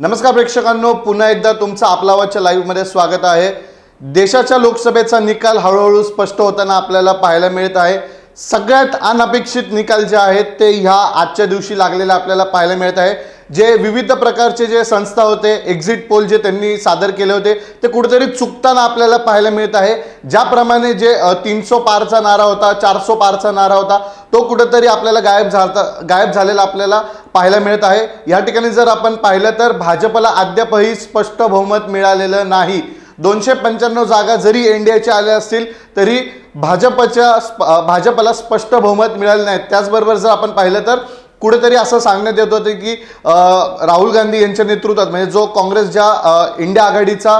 नमस्कार प्रेक्षकांनो पुन्हा एकदा तुमचं आपलावाच्या लाईव्हमध्ये स्वागत आहे. देशाच्या लोकसभेचा निकाल हळूहळू स्पष्ट होताना आपल्याला पाहायला मिळत आहे. सगळ्यात अनपेक्षित निकाल जे आहेत ते ह्या आजच्या दिवशी लागलेले आपल्याला पाहायला मिळत आहे. जे विविध प्रकारचे जे संस्था होते एक्झिट पोल जे त्यांनी सादर केले होते ते कुठेतरी चुकताना आपल्याला पाहायला मिळत आहे. ज्याप्रमाणे जे तीनसो पारचा नारा होता चारसो पारचा नारा होता तो कुठेतरी आपल्याला गायब झाला गायब झालेला आपल्याला पाहायला मिळत आहे. या ठिकाणी जर आपण पाहिलं तर भाजपला अद्यापही स्पष्ट बहुमत मिळालेलं नाही. दोनशे पंच्याण्णव जागा जरी एनडीएच्या आल्या असतील तरी भाजपच्या स्प- भाजपला स्पष्ट बहुमत मिळाले नाही. त्याचबरोबर जर आपण पाहिलं तर कुठेतरी असं सांगण्यात येत होतं की राहुल गांधी यांच्या नेतृत्वात म्हणजे जो काँग्रेस ज्या इंडिया आघाडीचा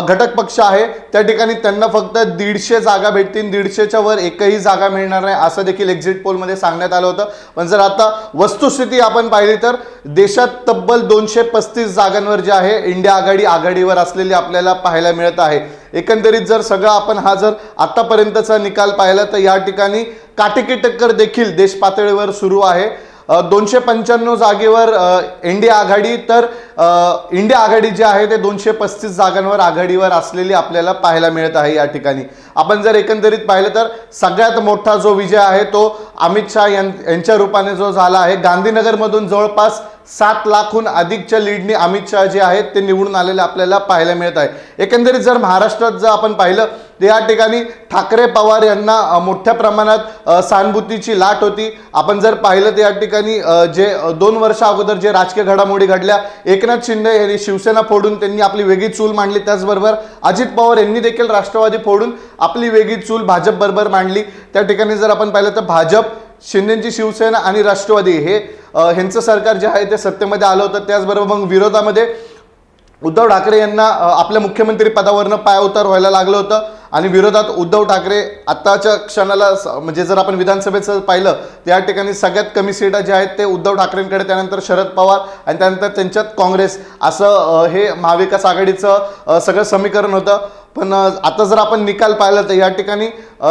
घटक पक्ष आहे त्या ठिकाणी त्यांना फक्त दीडशे जागा भेटतील दीडशेच्या वर एकही जागा मिळणार नाही असं देखील एक्झिट पोलमध्ये सांगण्यात आलं होतं. पण जर आता वस्तुस्थिती आपण पाहिली तर देशात तब्बल दोनशे पस्तीस जागांवर जे आहे इंडिया आघाडी आघाडीवर असलेली आपल्याला पाहायला मिळत आहे. एकंदरीत जर सगळं आपण हा जर आतापर्यंतचा निकाल पाहिला तर या ठिकाणी काटेकी टक्कर देखील देश पातळीवर सुरू आहे. दोनशे पंच्याण्णव जागेवर इंडिया आघाडी तर इंडिया आघाडी जी आहे ते दोनशे पस्तीस जागांवर आघाडीवर असलेली आपल्याला पाहायला मिळत आहे या ठिकाणी. आपण जर एकंदरीत पाहिलं तर सगळ्यात मोठा जो विजय आहे तो अमित शहा यां- यांच्या रूपाने जो झाला आहे. गांधीनगरमधून जवळपास सात लाखहून अधिकच्या लीडने अमित शहा जे आहेत ते निवडून आलेले आपल्याला पाहायला मिळत आहे. एकंदरीत जर महाराष्ट्रात जर आपण पाहिलं या ठिकाणी ठाकरे पवार यांना मोठ्या प्रमाणात सहानुभूतीची लाट होती. आपण जर पाहिलं तर या ठिकाणी जे दोन वर्षा अगोदर जे राजकीय घडामोडी घडल्या एकनाथ शिंदे यांनी शिवसेना फोडून त्यांनी आपली वेगळी चूल मांडली त्याचबरोबर अजित पवार यांनी देखील राष्ट्रवादी फोडून आपली वेगळी चूल भाजप बरोबर मांडली. त्या ठिकाणी जर आपण पाहिलं तर भाजप शिंदेची शिवसेना आणि राष्ट्रवादी हे ह्यांचं सरकार जे आहे ते सत्तेमध्ये आलं होतं. त्याचबरोबर मग विरोधामध्ये उद्धव ठाकरे यांना आपल्या मुख्यमंत्री पदावरनं पायउतार व्हायला लागलं होतं. आणि विरोधात उद्धव ठाकरे आत्ताच्या क्षणाला म्हणजे जर आपण विधानसभेचं पाहिलं तर या ठिकाणी सगळ्यात कमी सीटा ज्या आहेत ते उद्धव ठाकरेंकडे त्यानंतर शरद पवार आणि त्यानंतर त्यांच्यात काँग्रेस. असं हे महाविकास आघाडीचं सगळं समीकरण होतं. पण आता जर आपण निकाल पाहिला तर या ठिकाणी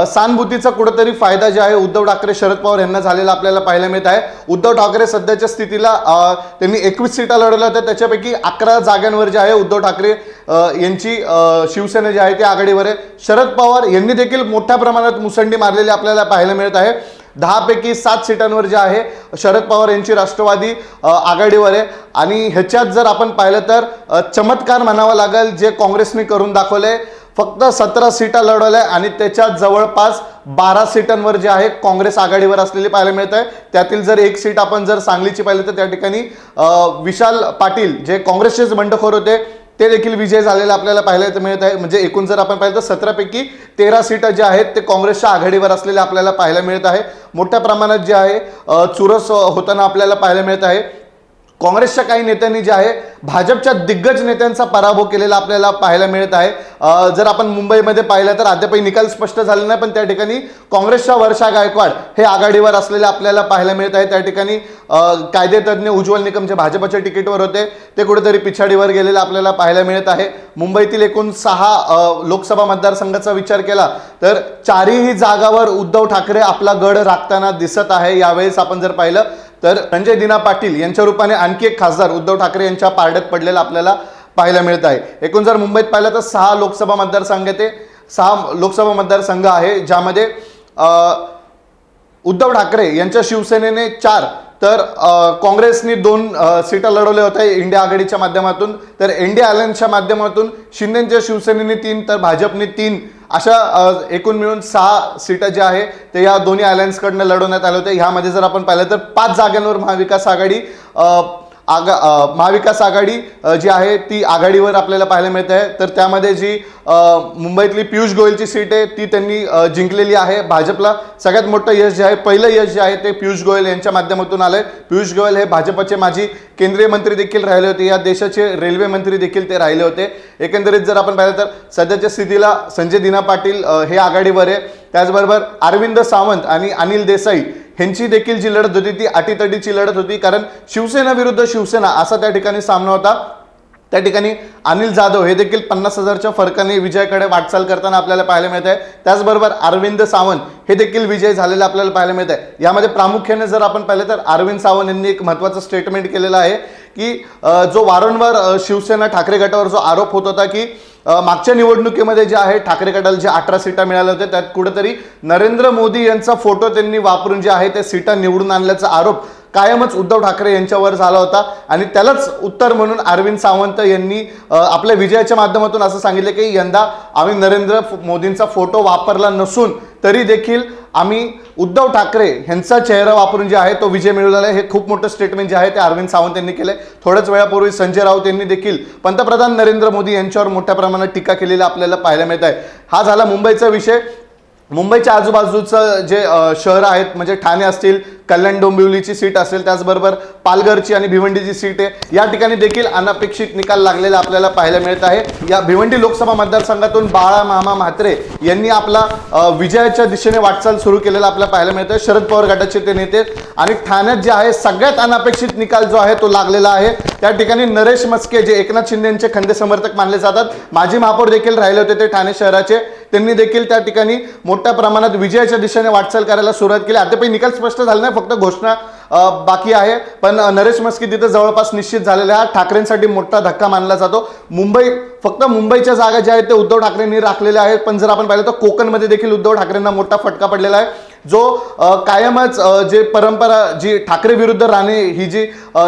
सानभूतीचा कुठंतरी कुठेतरी फायदा जे आहे उद्धव ठाकरे शरद पवार यांना झालेला आपल्याला पाहायला मिळत आहे. उद्धव ठाकरे सध्याच्या स्थितीला त्यांनी एकवीस सीटा लढवल्या होत्या. त्याच्यापैकी अकरा जागांवर जे आहे उद्धव ठाकरे यांची शिवसेना जी आहे ती आघाडीवर आहे. शरद पवार यांनी देखील मोठ्या प्रमाणात मुसंडी मारलेली आपल्याला पाहायला मिळत आहे. दहापैकी सात सीटांवर जे आहे शरद पवार यांची राष्ट्रवादी आघाडीवर आहे. आणि ह्याच्यात जर आपण पाहिलं तर चमत्कार म्हणावा लागेल जे काँग्रेसने करून दाखवले फक्त सतरा सीटा लढवल्या आणि त्याच्यात जवळपास बारा सीटांवर जे आहे काँग्रेस आघाडीवर असलेली पाहायला मिळत आहे त्यातील जर एक सीट आपण जर सांगलीची पाहिली तर त्या ठिकाणी विशाल पाटील जे काँग्रेसचेच बंडखोर होते ते देखील विजय झालेला आपल्याला पाहायला मिळत आहे. म्हणजे एकूण जर आपण पाहिलं तर सतरापैकी तेरा सीटा ज्या आहेत ते काँग्रेसच्या आघाडीवर असलेल्या आपल्याला पाहायला मिळत आहे. मोठ्या प्रमाणात जे आहे चुरस होताना आपल्याला पाहायला मिळत आहे. काँग्रेसच्या काही नेत्यांनी जे आहे भाजपच्या दिग्गज नेत्यांचा पराभव केलेला आपल्याला पाहायला मिळत आहे. जर आपण मुंबईमध्ये पाहिलं तर अद्यापही निकाल स्पष्ट झाले नाही पण त्या ठिकाणी काँग्रेसच्या वर्षा गायकवाड हे आघाडीवर असलेले आपल्याला पाहायला मिळत आहे. त्या ठिकाणी कायदेतज्ञ उज्ज्वल निकम जे भाजपच्या तिकीटवर होते ते कुठेतरी पिछाडीवर गेलेले आपल्याला पाहायला मिळत आहे. मुंबईतील एकूण सहा लोकसभा मतदारसंघाचा विचार केला तर चारही जागावर उद्धव ठाकरे आपला गड राखताना दिसत आहे. यावेळेस आपण जर पाहिलं तर संजय दिना पाटील यांच्या रूपाने आणखी एक खासदार उद्धव ठाकरे यांच्या पारड्यात पडलेला आपल्याला पाहायला मिळत आहे. एकूण जर मुंबईत पाहिलं तर सहा लोकसभा मतदारसंघ ते सहा लोकसभा मतदारसंघ आहे ज्यामध्ये उद्धव ठाकरे यांच्या शिवसेनेने चार तर काँग्रेसने काँग्रेसनी दोन सीटा लढवल्या होत्या इंडिया आघाडीच्या माध्यमातून तर इंडिया अलायन्सच्या माध्यमातून शिंदेच्या शिवसेनेने तीन तर भाजपने तीन अशा एकूण मिळून सहा सीटा ज्या आहे ते या दोन्ही अलायन्सकडनं लढवण्यात आल्या होत्या. ह्यामध्ये जर आपण पाहिलं तर पाच जागांवर महाविकास आघाडी आगा महाविकास आघाडी जी आहे ती आघाडीवर आपल्याला पाहायला मिळते आहे तर त्यामध्ये जी मुंबईतली पियुष गोयलची सीट आहे ती त्यांनी जिंकलेली आहे. भाजपला सगळ्यात मोठं यश जे आहे पहिलं यश जे आहे ते पियुष गोयल यांच्या माध्यमातून आलंय. पियुष गोयल हे भाजपचे माजी केंद्रीय मंत्री देखील राहिले होते. या देशाचे रेल्वे मंत्री देखील ते राहिले होते. एकंदरीत जर आपण पाहिलं तर सध्याच्या स्थितीला संजय दिना पाटील हे आघाडीवर आहे. त्याचबरोबर अरविंद सावंत आणि अनिल देसाई ह्यांची देखील जी लढत होती ती अटीतटीची लढत होती. कारण शिवसेना विरुद्ध शिवसेना असा त्या ठिकाणी सामना होता. त्या ठिकाणी अनिल जाधव हे देखील पन्नास हजारच्या फरकाने विजयाकडे वाटचाल करताना आपल्याला पाहायला मिळत आहे त्याचबरोबर अरविंद सावंत हे देखील विजय झालेले आपल्याला पाहायला मिळत आहे यामध्ये प्रामुख्याने जर आपण पाहिलं तर अरविंद सावंत यांनी एक महत्त्वाचं स्टेटमेंट केलेलं आहे की जो वारंवार शिवसेना ठाकरे गटावर जो आरोप होत होता की मागच्या निवडणुकीमध्ये जे आहे ठाकरे गटाला जे अठरा सीटा मिळाल्या होत्या त्यात कुठेतरी नरेंद्र मोदी यांचा फोटो त्यांनी वापरून जे आहे त्या सीटा निवडून आणल्याचा आरोप कायमच उद्धव ठाकरे यांच्यावर झाला होता. आणि त्यालाच उत्तर म्हणून अरविंद सावंत यांनी आपल्या विजयाच्या माध्यमातून असं सांगितलं की यंदा आम्ही नरेंद्र मोदींचा फोटो वापरला नसून तरी देखील आम्ही उद्धव ठाकरे यांचा चेहरा वापरून जे आहे तो विजय मिळवलेला आहे. हे खूप मोठं स्टेटमेंट जे आहे ते अरविंद सावंत यांनी केलंय. थोड्याच वेळापूर्वी संजय राऊत यांनी देखील पंतप्रधान नरेंद्र मोदी यांच्यावर मोठ्या प्रमाणात टीका केलेली आपल्याला पाहायला मिळत आहे. हा झाला मुंबईचा विषय. मुंबईच्या आजूबाजूचं जे शहर आहेत म्हणजे ठाणे असतील कल्याण डोंबिवलीची सीट असेल त्याचबरोबर पालघरची आणि भिवंडीची सीट आहे. या ठिकाणी देखील अनपेक्षित निकाल लागलेला आपल्याला पाहायला मिळत आहे. या भिवंडी लोकसभा मतदारसंघातून बाळा मामा म्हात्रे यांनी आपला विजयाच्या दिशेने वाटचाल सुरू केलेला आपल्याला पाहायला मिळतं शरद पवार गटाचे ते नेते आणि ठाण्यात जे आहे सगळ्यात अनपेक्षित निकाल जो आहे तो लागलेला आहे. त्या ठिकाणी नरेश मस्के जे एकनाथ शिंदे यांचे खंदे समर्थक मानले जातात माजी महापौर देखील राहिले होते ते ठाणे शहराचे. त्यांनी देखील त्या ठिकाणी मोठ्या प्रमाणात विजयाच्या दिशेने वाटचाल करायला सुरुवात केली. अद्यापही निकाल स्पष्ट झाला नाही फक्त घोषणा बाकी आहे. पण नरेश मस्की तिथे जवळपास निश्चित झालेला हा ठाकरेंसाठी मोठा धक्का मानला जातो. मुंबई फक्त मुंबईच्या जागा ज्या आहेत ते उद्धव ठाकरेंनी राखलेल्या आहेत. पण जर आपण पाहिलं तर कोकणमध्ये देखील उद्धव ठाकरेंना मोठा फटका पडलेला आहे. जो कायमच जे परंपरा जी ठाकरे विरुद्ध राणे ही जी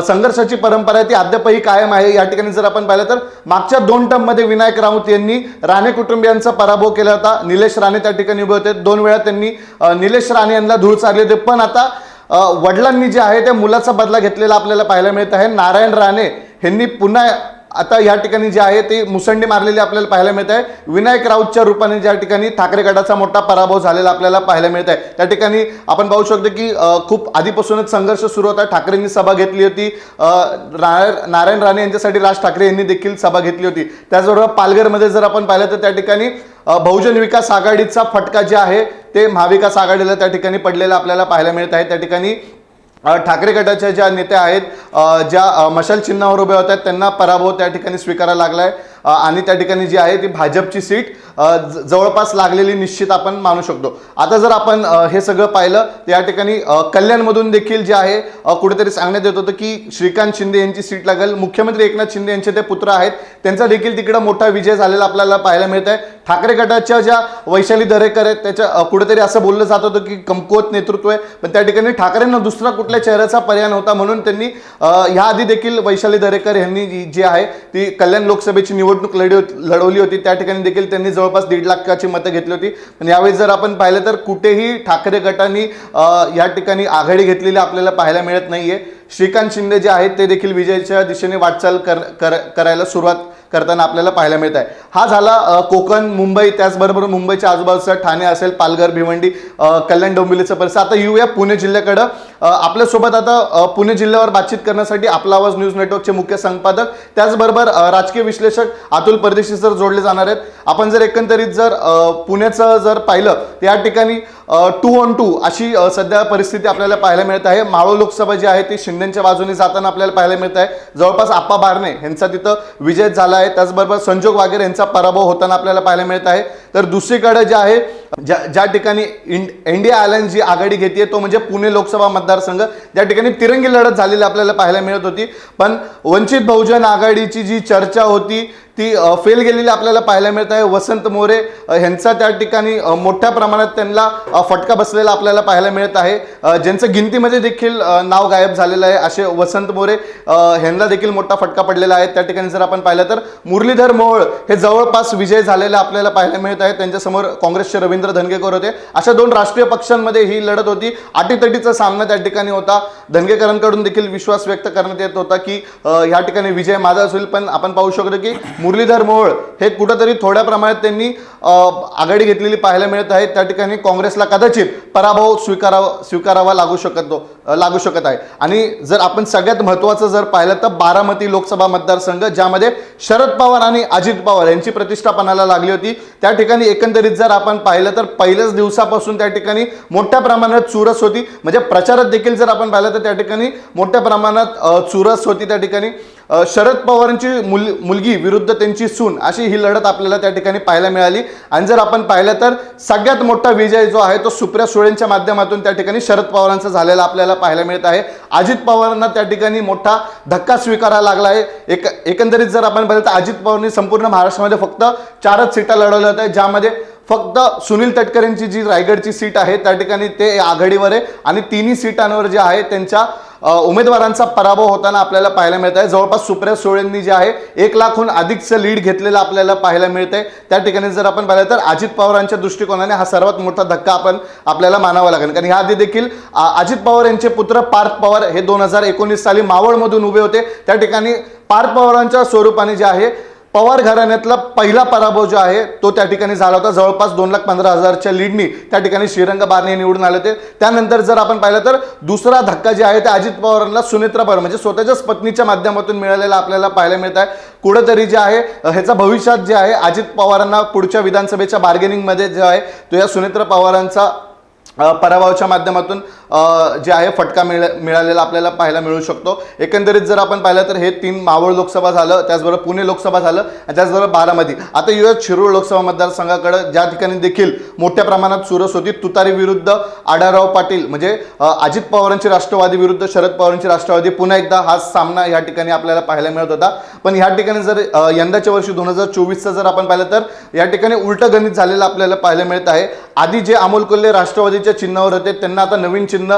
संघर्षाची परंपरा आहे ती अद्यापही कायम आहे. या ठिकाणी जर आपण पाहिलं तर मागच्या दोन टर्ममध्ये विनायक राऊत यांनी राणे कुटुंबियांचा पराभव केला होता. निलेश राणे त्या ठिकाणी उभे होते. दोन वेळा त्यांनी निलेश राणे यांना धूळ चारली होते. पण आता वडिलांनी जे आहे त्या मुलाचा बदला घेतलेला आपल्याला पाहायला मिळत आहे. नारायण राणे यांनी पुन्हा आता या ठिकाणी जे आहे ते मुसंडी मारलेली आपल्याला पाहायला मिळत आहे. विनायक राऊतच्या रूपाने ज्या ठिकाणी ठाकरे गटाचा मोठा पराभव झालेला आपल्याला पाहायला मिळत आहे. त्या ठिकाणी आपण पाहू शकतो की खूप आधीपासूनच संघर्ष सुरू होता. ठाकरेंनी सभा घेतली होती. रा- नारायण राणे यांच्यासाठी राज ठाकरे यांनी देखील सभा घेतली होती. त्याचबरोबर पालघरमध्ये जर आपण पाहिलं तर त्या ठिकाणी बहुजन विकास आघाडीचा फटका जे आहे ते महाविकास आघाडीला त्या ठिकाणी पडलेला आपल्याला पाहायला मिळत आहे. त्या ठिकाणी ठाकरे गटाच्या ज्या नेत्या आहेत ज्या मशाल चिन्हावर उभे होत आहेत त्यांना पराभव त्या ठिकाणी स्वीकारायला लागलाय. आहे आणि त्या ठिकाणी जी आहे ती भाजपची सीट. जवळपास लागलेली निश्चित आपण मानू शकतो. आता जर आपण हे सगळं पाहिलं तर या ठिकाणी कल्याणमधून देखील जे आहे कुठेतरी सांगण्यात येत होतं की श्रीकांत शिंदे यांची सीट लागेल. मुख्यमंत्री एकनाथ शिंदे यांचे ते पुत्र आहेत. त्यांचा देखील तिकडं मोठा विजय झालेला आपल्याला पाहायला मिळत आहे ठाकरे गटाच्या ज्या वैशाली दरेकर आहेत त्याच्या कुठेतरी असं बोललं जात होतं की कमकुवत नेतृत्व आहे. पण त्या ठिकाणी ठाकरेंना दुसरा कुठल्या चेहऱ्याचा पर्याय नव्हता म्हणून त्यांनी ह्या आधी देखील वैशाली दरेकर यांनी जी आहे ती कल्याण लोकसभेची निवडणूक लढ लढवली होती. त्या ठिकाणी देखील त्यांनी जवळ जवळपास दीड लाखाची मतं घेतली होती. पण यावेळी जर आपण पाहिलं तर कुठेही ठाकरे गटांनी या ठिकाणी आघाडी घेतलेली आपल्याला पाहायला मिळत नाहीये. श्रीकांत शिंदे जे आहेत ते देखील विजयाच्या दिशेने वाटचाल कर- करायला सुरुवात करताना आपल्याला पाहायला मिळत आहे. हा झाला कोकण मुंबई त्याचबरोबर मुंबईच्या आजूबाजूचा ठाणे असेल पालघर भिवंडी कल्याण डोंबिवलीचं परिसर. आता येऊया पुणे जिल्ह्याकडं. आपल्यासोबत आता पुणे जिल्ह्यावर बातचीत करण्यासाठी आपला आवाज न्यूज नेटवर्कचे मुख्य संपादक त्याचबरोबर राजकीय विश्लेषक अतुल परदेशी सर जोडले जाणार आहेत. आपण जर एकंदरीत जर पुण्याचं जर पाहिलं तर या ठिकाणी टू ऑन टू अशी सध्या परिस्थिती आपल्याला पाहायला मिळत आहे. माळो लोकसभा जी आहे ती शिंदेच्या बाजूने जाताना आपल्याला पाहायला मिळत आहे. जवळपास आप्पा बारणे यांचा तिथं विजय झाला आहे. त्याचबरोबर संजोग वागेरे यांचा पराभव होताना आपल्याला पाहायला मिळत आहे. तर दुसरीकडे जे आहे ज्या ज्या ठिकाणी इंड इंडिया आयलँड जी आघाडी घेते तो म्हणजे पुणे लोकसभा मतदारसंघ. ज्या ठिकाणी तिरंगी लढत झालेली आपल्याला पाहायला मिळत होती. पण वंचित बहुजन आघाडीची जी चर्चा होती ती फेल गेलेली आपल्याला पाहायला मिळत आहे. वसंत मोरे ह्यांचा त्या ठिकाणी मोठ्या प्रमाणात त्यांना फटका बसलेला आपल्याला पाहायला मिळत आहे. ज्यांचं गिनतीमध्ये देखील नाव गायब झालेलं आहे असे वसंत मोरे ह्यांना देखील मोठा फटका पडलेला आहे. त्या ठिकाणी जर आपण पाहिलं तर मुरलीधर मोहोळ हे जवळपास विजय झालेले आपल्याला पाहायला मिळत आहे. त्यांच्यासमोर काँग्रेसचे रवींद्र धनगेकर होते. अशा दोन राष्ट्रीय पक्षांमध्ये ही लढत होती. अटीतटीचा सामना त्या ठिकाणी होता. धनगेकरांकडून देखील विश्वास व्यक्त करण्यात येत होता की ह्या ठिकाणी विजय माझा होईल. पण आपण पाहू शकतो की मुरलीधर मोहोळ हे कुठंतरी थोड्या प्रमाणात त्यांनी आघाडी घेतलेली पाहायला मिळत आहे. त्या ठिकाणी काँग्रेसला कदाचित पराभव स्वीकारावा स्वीकारावा लागू शकतो. लागू शकत आहे. आणि जर आपण सगळ्यात महत्त्वाचं जर पाहिलं तर बारामती लोकसभा मतदारसंघ ज्यामध्ये शरद पवार आणि अजित पवार यांची प्रतिष्ठापनाला लागली होती. त्या ठिकाणी एकंदरीत जर आपण पाहिलं तर पहिल्याच दिवसापासून त्या ठिकाणी मोठ्या प्रमाणात चुरस होती. म्हणजे प्रचारात देखील जर आपण पाहिलं तर त्या ठिकाणी मोठ्या प्रमाणात चुरस होती त्या ठिकाणी. शरद पवारांची मुल मुलगी विरुद्ध त्यांची सून अशी ही लढत आपल्याला त्या ठिकाणी पाहायला मिळाली. आणि जर आपण पाहिलं तर सगळ्यात मोठा विजय जो आहे तो सुप्रिया सुळेंच्या माध्यमातून त्या ठिकाणी शरद पवारांचा झालेला आपल्याला पाहायला मिळत आहे. अजित पवारांना त्या ठिकाणी मोठा धक्का स्वीकारा लागला आहे. एक एकंदरीत जर आपण बघितलं तर अजित पवारांनी संपूर्ण महाराष्ट्रामध्ये फक्त चारच सीटा लढवल्या होत्या ज्यामध्ये फक्त सुनील तटकरेंची जी रायगडची सीट आहे त्या ठिकाणी ते आघाडीवर आहे आणि तिन्ही सीटांवर जे आहे त्यांच्या उमेदवारांचा पराभव होताना आपल्याला पाहायला मिळत आहे. जवळपास सुप्रिया सुळेंनी जे आहे एक लाखहून अधिकचं लीड घेतलेलं आपल्याला पाहायला मिळत आहे त्या ठिकाणी जर आपण पाहिलं तर अजित पवारांच्या दृष्टिकोनाने हा सर्वात मोठा धक्का आपण आपल्याला मानावा लागेल. कारण ह्याआधी देखील अजित पवार यांचे पुत्र पार्थ पवार हे दोन हजार एकोणीस साली मावळमधून उभे होते. त्या ठिकाणी पार्थ पवारांच्या स्वरूपाने जे आहे पवार घराण्यातला पहिला पराभव जो आहे तो त्या ठिकाणी झाला होता. जवळपास दोन लाख पंधरा हजारच्या लीडनी त्या ठिकाणी श्रीरंग बारणे निवडून आले होते. त्यानंतर जर आपण पाहिलं तर दुसरा धक्का जे आहे ते अजित पवारांना सुनेत्रा पवार म्हणजे स्वतःच्याच पत्नीच्या माध्यमातून मिळालेला आपल्याला पाहायला मिळत आहे. कुठंतरी जे आहे ह्याचा भविष्यात जे आहे अजित पवारांना पुढच्या विधानसभेच्या बार्गेनिंगमध्ये जे आहे तो या सुनेत्रा पवारांचा पराभवाच्या माध्यमातून जे आहे फटका मिळ मिळालेला आपल्याला पाहायला मिळू शकतो. एकंदरीत जर आपण पाहिलं तर हे तीन मावळ लोकसभा झालं त्याचबरोबर पुणे लोकसभा झालं आणि त्याचबरोबर बारामती. आता येऊयात शिरूर लोकसभा मतदारसंघाकडं ज्या ठिकाणी देखील मोठ्या प्रमाणात चुरस होती तुतारी विरुद्ध आढाराव पाटील म्हणजे अजित पवारांची राष्ट्रवादी विरुद्ध शरद पवारांची राष्ट्रवादी पुन्हा एकदा हा सामना या ठिकाणी आपल्याला पाहायला मिळत होता. पण ह्या ठिकाणी जर यंदाच्या वर्षी दोन हजार चोवीसचं जर आपण पाहिलं तर या ठिकाणी उलटं गणित झालेलं आपल्याला पाहायला मिळत आहे. आधी जे अमोल कोल्हे राष्ट्रवादीच्या चिन्हावर होते त्यांना आता नवीन चिन्ह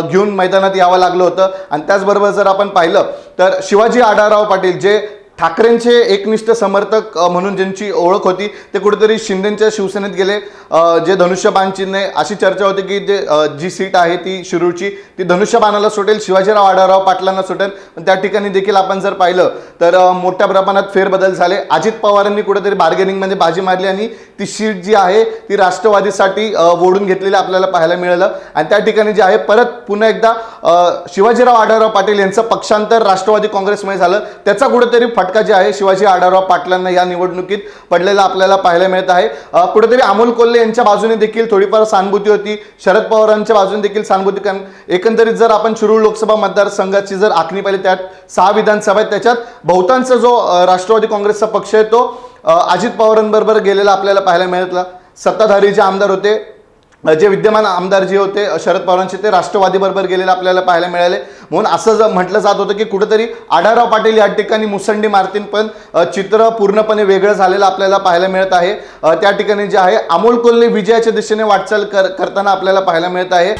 घेऊन मैदानात यावं लागलं होतं. आणि त्याचबरोबर जर आपण पाहिलं तर शिवाजी आढाराव पाटील जे ठाकरेंचे एकनिष्ठ समर्थक म्हणून ज्यांची ओळख होती ते कुठेतरी शिंदेच्या शिवसेनेत गेले. जे धनुष्यबाण चिन्ह अशी चर्चा होती की जे जी सीट आहे ती शिरूरची ती धनुष्यबाणाला सुटेल शिवाजीराव आढाराव पाटलांना सुटेल. त्या ठिकाणी देखील आपण जर पाहिलं तर मोठ्या प्रमाणात फेरबदल झाले. अजित पवारांनी कुठेतरी बार्गेनिंगमध्ये बाजी मारली आणि ती सीट जी आहे ती राष्ट्रवादीसाठी ओढून घेतलेली आपल्याला पाहायला मिळालं. आणि त्या ठिकाणी जे आहे परत पुन्हा एकदा शिवाजीराव आढळराव पाटील यांचं पक्षांतर राष्ट्रवादी काँग्रेसमध्ये झालं. त्याचा कुठेतरी फट फटका जे आहे शिवाजी आढळराव पाटलांना या निवडणुकीत पडलेला आपल्याला पाहायला मिळत आहे. कुठेतरी अमोल कोल्हे यांच्या बाजूने देखील थोडीफार सहानुभूती होती. शरद पवारांच्या बाजूने देखील सहानुभूती कारण एकंदरीत जर आपण शिरूर लोकसभा मतदारसंघाची जर आखणी पाहिली त्यात सहा विधानसभा आहेत. त्याच्यात बहुतांश जो राष्ट्रवादी काँग्रेसचा पक्ष आहे तो अजित पवारांबरोबर गेलेला आपल्याला पाहायला मिळतला. सत्ताधारी जे आमदार होते जे विद्यमान आमदार जे होते शरद पवारांचे ते राष्ट्रवादीबरोबर गेलेले आपल्याला पाहायला मिळाले. म्हणून असं जर म्हटलं जात होतं की कुठेतरी आढाराव पाटील या ठिकाणी मुसंडी मारतीन पण चित्र पूर्णपणे वेगळं झालेलं आपल्याला पाहायला मिळत आहे. त्या ठिकाणी जे आहे अमोल कोल्हे विजयाच्या दिशेने वाटचाल कर करताना आपल्याला पाहायला मिळत आहे.